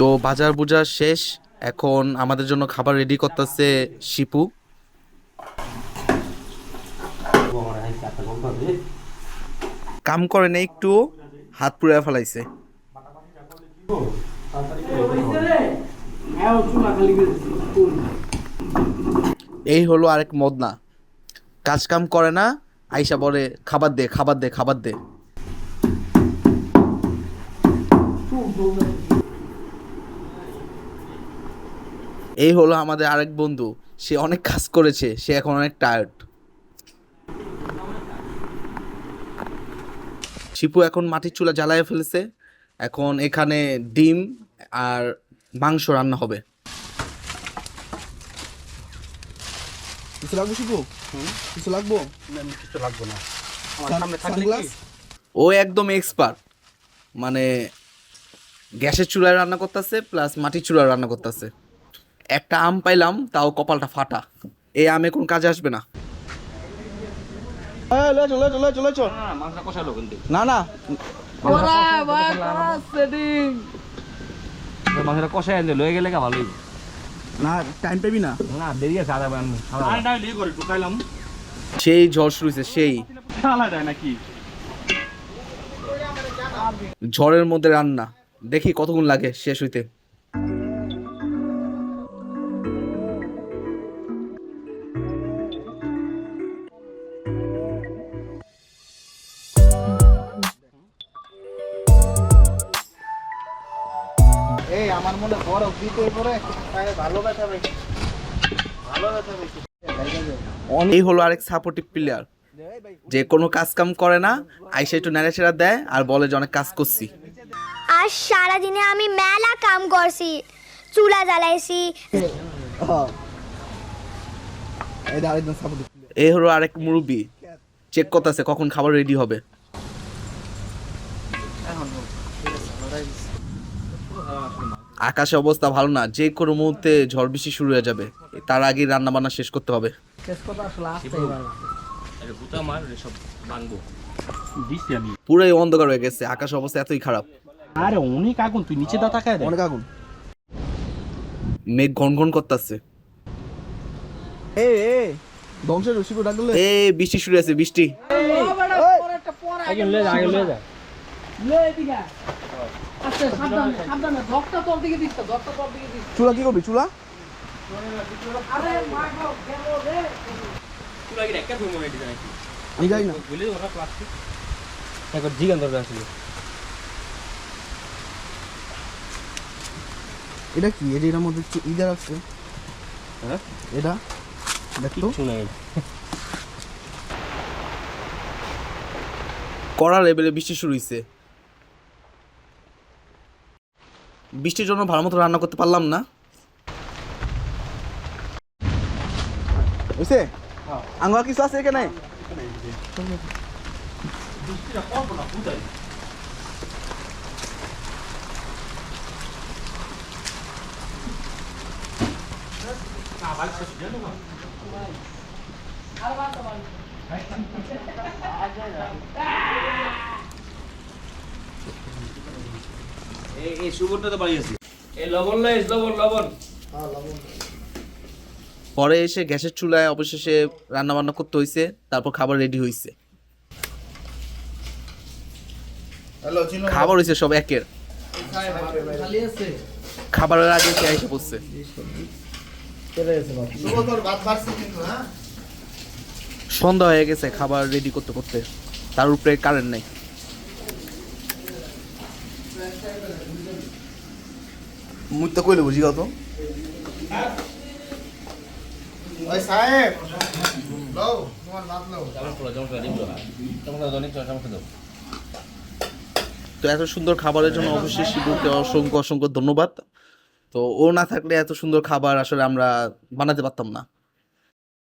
তো বাজার বুজার শেষ। এখন আমাদের জন্য খাবার রেডি করতেছে শিপু। কাম করে না একটু, হাত পুড়ে ফেলাইছে। এই হলো আরেক মদনা। কাজ কাম করে না, আইসা বলে, খাবার দে খাবার দে খাবার দে। এই হলো আমাদের আরেক বন্ধু। সে অনেক কাজ করেছে সে এখন অনেক টায়ার্ড শিপু এখন মাটির চুলা জ্বালায় ফেলেছে। এখন এখানে ডিম আর মাংস রান্না হবে। কিছু লাগবে শিপু? কিছু লাগবো? কিছু লাগবে না। সানগ্লাস? ও একদম এক্সপার্ট মানে গ্যাসের চুলায় রান্না করতেছে প্লাস মাটির চুলায় রান্না করতেছে। একটা আম পাইলাম তাও কপালটা ফাটা। এই আমে কোন কাজে আসবে না। চলে চলে চলে চল মাংসটা কষালো কিন্তু। না না। মাংসটা কষাই লয়ে গেলে কা ভালোই না টাইম পেবি না। না দেরি আছে আধা বান করে টুকাইলাম সেই ঝড় শুরু হয়েছে সেই। নাকি? ঝড়ের মধ্যে রান্না। দেখি কতক্ষণ লাগে শেষ হইতে। এই আমার মনে বরফ দিতে পরে ভালো ব্যথা ভাই ভালো ব্যথা ভাই এই হলো আরেক সাপোর্টিভ প্লেয়ার যে কোনো কাজ কাম করে না আইসা একটু নেড়াচেড়া দেয় আর বলে যে অনেক কাজ করছি। আজ সারাদিনে আমি মেলা কাম করছি চুলা জ্বালাইছি। এই হলো আরেক মুরব্বি। চেক করতেছে কখন খাবার রেডি হবে। আকাশে অবস্থা ভালো না যে কোনো মুহূর্তে ঝড় বৃষ্টি শুরু হয়ে যাবে। তার আগে রান্না বান্না শেষ করতে হবে গুতা মার সব ভাঙবো। দিছি আমি। পুরাই অন্ধকার হয়ে গেছে আকাশ অবস্থা এতই খারাপ। আরে অনেক আগুন তুই নিচে দা তাকায় অনেক আগুন। মেঘ ঘন ঘন করতেছে। এ এ ধ্বংসের শিপু ডাক দিলে এ বৃষ্টি শুরু হয়েছে বৃষ্টি। আগে লয়ে যা আগে লয়ে যা। চুলা কি করবি? চুলা? এটি আমি না। একবার জিগান দরকার এটা কি? এটা এটার মধ্যে চু- ইদার আছে হ্যাঁ? এটা? কড়া লেভেলে বৃষ্টি শুরু হয়েছে বৃষ্টির জন্য ভালো মতো রান্না করতে পারলাম না। হইছে আঙ্গুয়া কিছু আছে এখানে? এই এই তো বাড়ি এই লবণ লইস লবণ লবণ। পরে এসে গ্যাসের চুলায় অবশেষে রান্না বান্না করতে হয়েছে তারপর খাবার রেডি হয়েছে খাবার হয়েছে সব একের। খাবারের আগে সে এসে কিন্তু হ্যাঁ? সন্ধ্যা হয়ে গেছে খাবার রেডি করতে করতে। তার উপরে কারেন্ট নেই। মুই কইলে বুঝি তো। ওই সাহেব। লও তোমার ভাত লও। তো এত সুন্দর খাবারের জন্য অবশ্যই শিবুকে অসংখ্য অসংখ্য ধন্যবাদ। তো ও না থাকলে এত সুন্দর খাবার আসলে আমরা বানাতে পারতাম না।